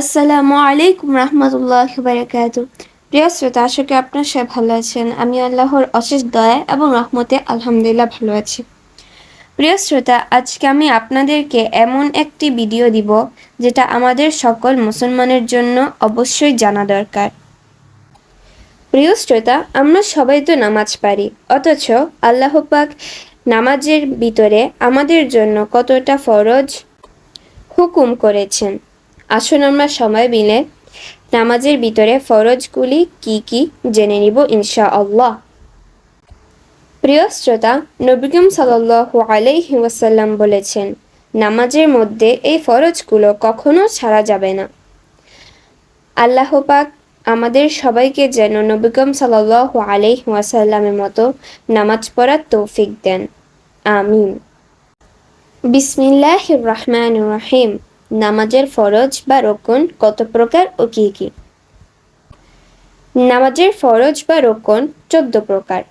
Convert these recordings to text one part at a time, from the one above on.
আসসালামু আলাইকুম রহমতুল্লাহ বারকাত প্রিয় শ্রোতা, আশা করি আপনার সবাই ভালো আছেন। আমি আল্লাহর অশেষ দয়া এবং রহমতে আলহামদুলিল্লাহ ভালো আছি। প্রিয় শ্রোতা, আজকে আমি আপনাদেরকে এমন একটি ভিডিও দিব যেটা আমাদের সকল মুসলমানের জন্য অবশ্যই জানা দরকার। প্রিয় শ্রোতা, আমরা সবাই তো নামাজ পারি অথচ আল্লাহ পাক নামাজের ভিতরে আমাদের জন্য কতটা ফরজ হুকুম করেছেন। আসুন আমরা সময় মিলে নামাজের ভিতরে ফরজগুলি কি কি জেনে নিব ইনশা আল্লাহ প্রিয় শ্রোতা নবিকম সাল্লাহ আলাইহি ওয়াসাল্লাম বলেছেন, নামাজের মধ্যে এই ফরজগুলো কখনো ছাড়া যাবে না। আল্লাহ পাক আমাদের সবাইকে যেন নবিকম সাল্লাহ আলাইহি ওয়াসাল্লামের মতো নামাজ পড়ার তৌফিক দেন। আমিন। বিসমিল্লাহ রহমান রহিম। নামাজের ফরজ বা রোকন কত প্রকার ও কি কি? নামাজের ফরজ বা রোকন চোদ্দ প্রকার।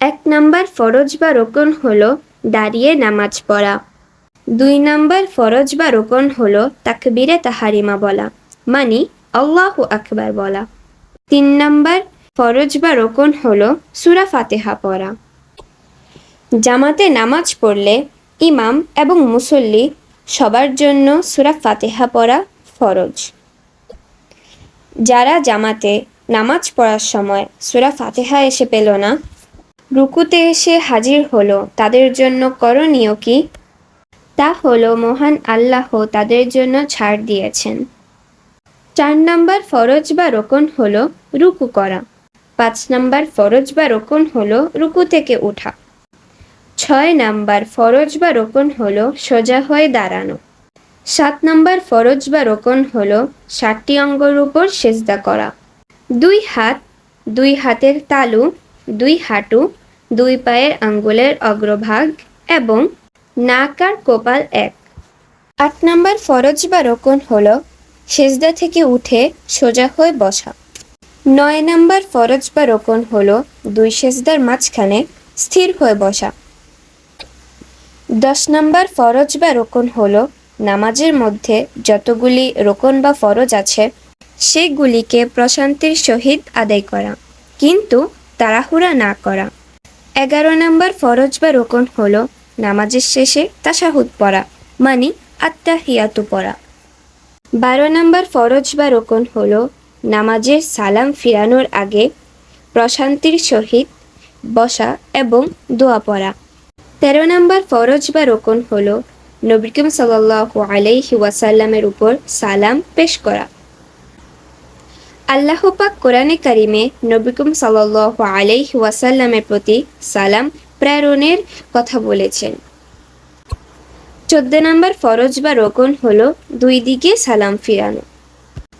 এক নাম্বার ফরজ বা রোকন হলো দাঁড়িয়ে নামাজ পড়া। দুই নাম্বার ফরজ বা রোকন হলো তাকবীরে তাহারিমা বলা, মানি আল্লাহু আকবার বলা। তিন নাম্বার ফরজ বা রোকন হলো সুরা ফাতেহা পড়া। জামাতে নামাজ পড়লে ইমাম এবং মুসল্লি সবার জন্য সুরা ফাতেহা পড়া ফরজ। যারা জামাতে নামাজ পড়ার সময় সুরা ফাতেহা এসে পেল না, রুকুতে এসে হাজির হলো তাদের জন্য করণীয় কি? তা হলো মহান আল্লাহ তাদের জন্য ছাড় দিয়েছেন। চার নাম্বার ফরজ বা রোকন হলো রুকু করা। পাঁচ নাম্বার ফরজ বা রোকন হলো রুকু থেকে ওঠা ছয় নাম্বার ফরজ বা রোকন হলো সোজা হয়ে দাঁড়ানো। সাত নাম্বার ফরজ বা রোকন হলো ষাটটি অঙ্গর উপর সেজদা করা। দুই হাত, দুই হাতের তালু, দুই হাঁটু, দুই পায়ের আঙ্গুলের অগ্রভাগ এবং নাক আর কপাল এক। আট নাম্বার ফরজ বা রোকন হলো সেজদা থেকে উঠে সোজা হয়ে বসা। নয় নাম্বার ফরজ বা রোকন হলো দুই সেজদার মাঝখানে স্থির হয়ে বসা। দশ নম্বর ফরজ বা রোকন হলো নামাজের মধ্যে যতগুলি রোকন বা ফরজ আছে, সেগুলিকে প্রশান্তির সহিত আদায় করা, কিন্তু তাড়াহুড়া না করা। এগারো নম্বর ফরজ বা রোকন হলো নামাজের শেষে তাসাহুদ পড়া মানে আত্মাহিয়াতু পড়া। বারো নম্বর ফরজ বা রোকন হলো নামাজের সালাম ফিরানোর আগে প্রশান্তির সহিত বসা এবং দোয়া পড়া। তেরো নম্বর ফরজ বা রোকন হল নবিকম সাল্লাহ আলাইহি ওয়াসাল্লামের উপর সালাম পেশ করা। আল্লাহ পাক কোরআনে কারিমে নবিকম সাল্লাহ আলাইহি ওয়াসাল্লামের প্রতি সালাম প্রেরণের কথা বলেছেন। চোদ্দ নম্বর ফরজ বা রোকন হল দুই দিকে সালাম ফিরানো।